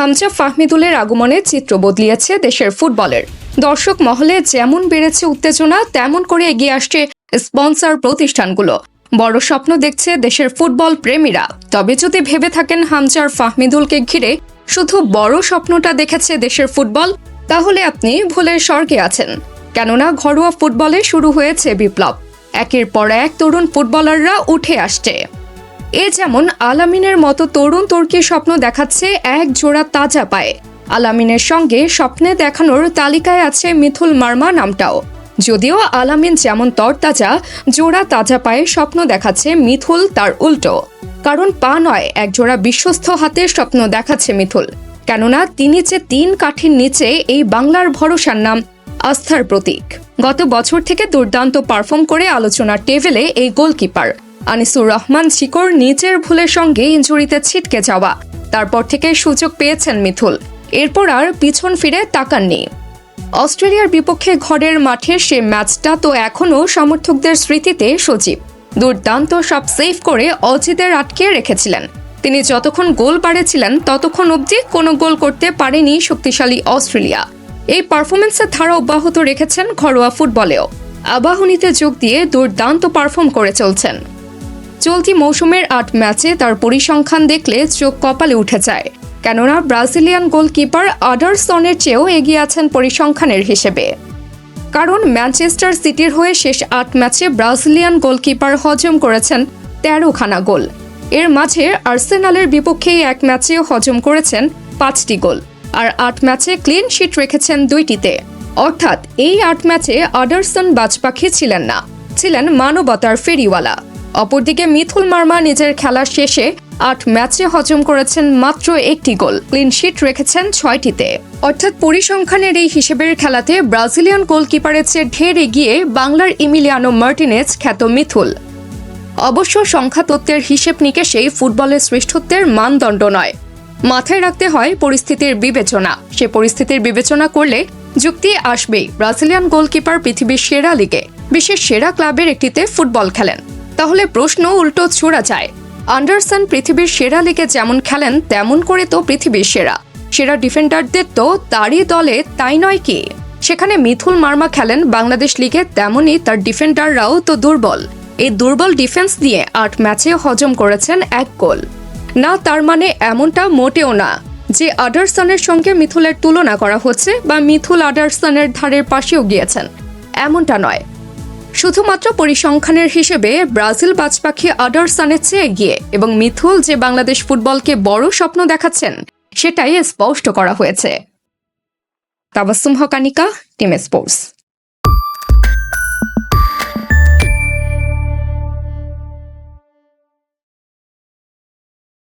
হামজা ফাহমিদুলের আগমনে চিত্র বদলিয়েছে দেশের ফুটবলের। দর্শক মহলে যেমন বেড়েছে উত্তেজনা, তেমন করে এগিয়ে আসছে স্পন্সর প্রতিষ্ঠানগুলো। বড় স্বপ্ন দেখছে দেশের ফুটবল প্রেমীরা। তবে যদি ভেবে থাকেন হামজার ফাহমিদুলকে ঘিরে, শুধু বড় স্বপ্নটা দেখেছে দেশের ফুটবল, তাহলে আপনি ভুলের স্বর্গে আছেন। কেননা ঘরোয়া ফুটবলে শুরু হয়েছে বিপ্লব। একের পর এক তরুণ ফুটবলাররা উঠে আসছে। এ যেমন আলামিনের মতো তরুণ তুর্কি স্বপ্ন দেখাচ্ছে এক জোড়া তাজা পায়ে। আলামিনের সঙ্গে স্বপ্নে দেখানোর তালিকায় আছে মিথুল মার্মা নামটাও। যদিও আলামিন যেমন তরতাজা, জোড়া তাজা পায়ে স্বপ্ন দেখাচ্ছে মিথুল তার উল্টো। কারণ পা নয়, এক জোড়া বিশ্বস্ত হাতে স্বপ্ন দেখাচ্ছে মিথুল। কেননা তিনি যে তিন কাঠির নিচে এই বাংলার ভরসার নাম, আস্থার প্রতীক। গত বছর থেকে দুর্দান্ত পারফর্ম করে আলোচনার টেবিলে এই গোলকিপার। আনিসুর রহমান শিকর নিজের ভুলের সঙ্গে ইঞ্জুরিতে ছিটকে যাওয়া। তারপর থেকে সুযোগ পেয়েছেন মিথুল। এরপর আর পিছন ফিরে তাকাননি অস্ট্রেলিয়ার বিপক্ষে ঘরের মাঠে সে ম্যাচটা তো এখনও সমর্থকদের স্মৃতিতে সজীব। দুর্দান্ত সব সেভ করে অজিদের আটকে রেখেছিলেন। তিনি যতক্ষণ গোল বাড়েছিলেন, ততক্ষণ অবধি কোনো গোল করতে পারেনি শক্তিশালী অস্ট্রেলিয়া। এই পারফরমেন্সের ধারা অব্যাহত রেখেছেন ঘরোয়া ফুটবলেও। আবাহনীতে যোগ দিয়ে দুর্দান্ত পারফর্ম করে চলছেন। চলতি মৌসুমের আট ম্যাচে তার পরিসংখ্যান দেখলে চোখ কপালে উঠে যায়। কেননা ব্রাজিলিয়ান গোলকিপার আডারসনের চেয়েও এগিয়ে আছেন পরিসংখ্যানের হিসেবে। কারণ ম্যানচেস্টার সিটির হয়ে শেষ আট ম্যাচে ব্রাজিলিয়ান গোলকিপার হজম করেছেন তেরোখানা গোল। এর মাঝে আর্সেনালের বিপক্ষে এক ম্যাচে হজম করেছেন পাঁচটি গোল। আর আট ম্যাচে ক্লিন শিট রেখেছেন দুইটিতে। অর্থাৎ এই আট ম্যাচে আডারসন বাজপাখি ছিলেন না। ছিলেন মানবতার ফেরিওয়ালা। অপরদিকে মিথুল মার্মা নিজের খেলার শেষে আট ম্যাচে হজম করেছেন মাত্র একটি গোল। ক্লিনশিট রেখেছেন ছয়টিতে। অর্থাৎ পরিসংখ্যানের এই হিসেবের খেলাতে ব্রাজিলিয়ান গোলকিপারের চেয়ে ঢের এগিয়ে বাংলার ইমিলিয়ানো মার্টিনেজ খ্যাত মিথুল। অবশ্য সংখ্যা তত্ত্বের হিসেব নিকেশেই ফুটবলের শ্রেষ্ঠত্বের মানদণ্ড নয়। মাথায় রাখতে হয় পরিস্থিতির বিবেচনা। সে পরিস্থিতির বিবেচনা করলে যুক্তি আসবেই। ব্রাজিলিয়ান গোলকিপার পৃথিবীর সেরা লিগে, বিশ্বের সেরা ক্লাবের একটিতে ফুটবল খেলেন। তাহলে প্রশ্ন উল্টো ছোড়া যায়। আন্ডারসন পৃথিবীর সেরা লিগে যেমন খেলেন, তেমন করে তো পৃথিবীর সেরা। সেরা ডিফেন্ডারদের তো তারই দলে, তাই নয় কি? সেখানে মিথুল মার্মা খেলেন, বাংলাদেশ লিগে তেমনই তার ডিফেন্ডাররাও তো দুর্বল। এই দুর্বল ডিফেন্স দিয়ে আট ম্যাচে হজম করেছেন এক গোল। না, তার মানে এমনটা মোটেও না যে আডারসনের সঙ্গে মিথুলের তুলনা করা হচ্ছে বা মিথুল আডারসনের ধারের পাশেও গিয়েছেন। এমনটা নয়। শুধুমাত্র পরিসংখ্যানের হিসেবে ব্রাজিল বাজপাখি আডারসানের চেয়ে এগিয়ে এবং মিথুল যে বাংলাদেশ ফুটবলকে বড় স্বপ্ন দেখাচ্ছেন, সেটাই স্পষ্ট করা হয়েছে। তাবাসুম হকানিকা, টিম স্পোর্টস।